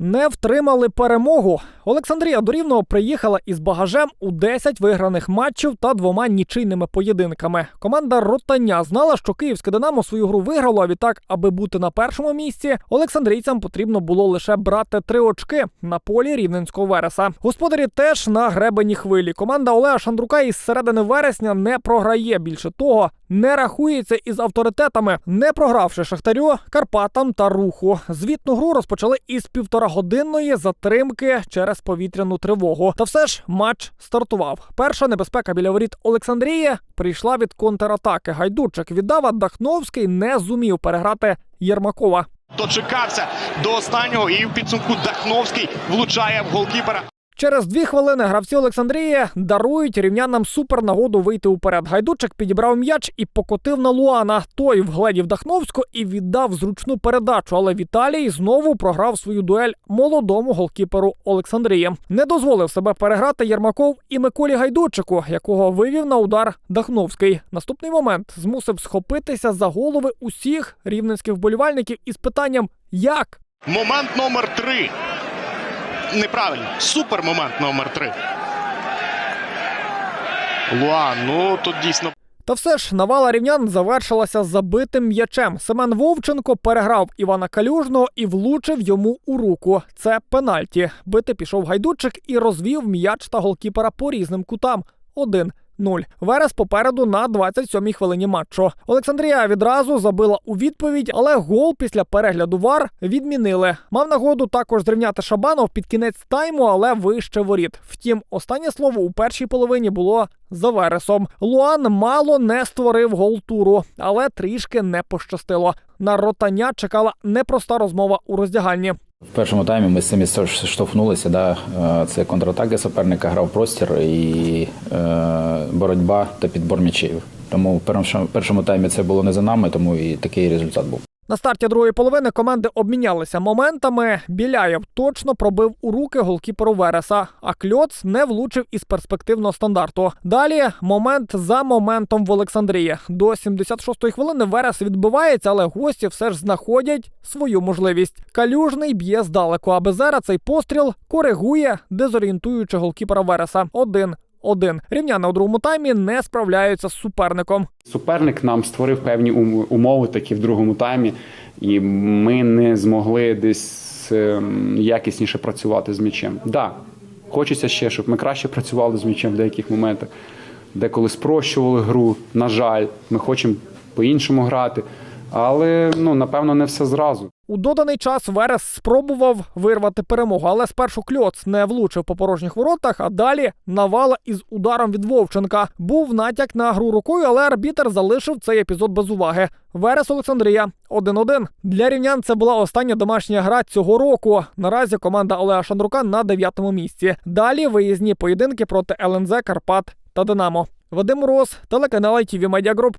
Не втримали перемогу. Олександрія до Рівного приїхала із багажем у 10 виграних матчів та двома нічийними поєдинками. Команда Ротання знала, що київське Динамо свою гру виграло. А відтак, аби бути на першому місці, олександрійцям потрібно було лише брати три очки на полі рівненського вереса. Господарі теж на гребені хвилі. Команда Олега Шандрука із середини вересня не програє. Більше того, не рахується із авторитетами, не програвши Шахтарю, Карпатам та Руху. Звітну гру розпочали із півторагодинної затримки через повітряну тривогу. Та все ж матч стартував. Перша небезпека біля воріт Олександрії прийшла від контратаки. Гайдучик віддав, Дахновський не зумів переграти Єрмакова. Дочекався до останнього і в підсумку Дахновський влучає в голкіпера. Через дві хвилини гравці Олександрії дарують рівнянам супер нагоду вийти уперед. Гайдучик підібрав м'яч і покотив на Луана. Той вгледів Дахновську і віддав зручну передачу. Але Віталій знову програв свою дуель молодому голкіперу Олександрії. Не дозволив себе переграти Єрмаков і Миколі Гайдучику, якого вивів на удар Дахновський. Наступний момент змусив схопитися за голови усіх рівненських вболівальників із питанням як. Момент номер три. Неправильно. Супер момент номер три. Луан, ну тут дійсно Та все ж навала рівнян завершилася забитим м'ячем. Семен Вовченко переграв Івана Калюжного і влучив йому у руку. Це пенальті. Бити пішов гайдучик і розвів м'яч та голкіпера по різним кутам. Один. 0. Верес попереду на 27-й хвилині матчу. Олександрія відразу забила у відповідь, але гол після перегляду вар відмінили. Мав нагоду також зрівняти Шабанов під кінець тайму, але вище воріт. Втім, останнє слово у першій половині було за Вересом. Луан мало не створив гол туру, але трішки не пощастило. На ротання чекала непроста розмова у роздягальні. В першому таймі ми з цим штовхнулися. Да? Е, Це контратаки суперника, грав простір і е, боротьба та підбор м'ячів. Тому в першому, таймі це було не за нами, тому і такий результат був. На старті другої половини команди обмінялися моментами. Біляєв точно пробив у руки голкіперу Вереса, а Кльоц не влучив із перспективного стандарту. Далі момент за моментом в Олександрії. До 76-ї хвилини Верес відбивається, але гості все ж знаходять свою можливість. Калюжний б'є здалеку, а Безера цей постріл коригує, дезорієнтуючи голкіпера Вереса. Один. Один рівняни у другому таймі не справляються з суперником. Суперник нам створив певні умови такі в другому таймі, і ми не змогли десь ем, якісніше працювати з м'ячем. Да, хочеться ще, щоб ми краще працювали з м'ячем в деяких моментах, деколи спрощували гру. На жаль, ми хочемо по-іншому грати, але ну напевно не все зразу. У доданий час Верес спробував вирвати перемогу, але спершу кльоц не влучив по порожніх воротах, а далі навала із ударом від Вовченка. Був натяк на гру рукою, але арбітер залишив цей епізод без уваги. Верес Олександрія 1-1. Для рівнян це була остання домашня гра цього року. Наразі команда Олега Шандрука на дев'ятому місці. Далі виїзні поєдинки проти ЛНЗ, Карпат та Динамо. Вадим Рос, телеканал ITV Media Group.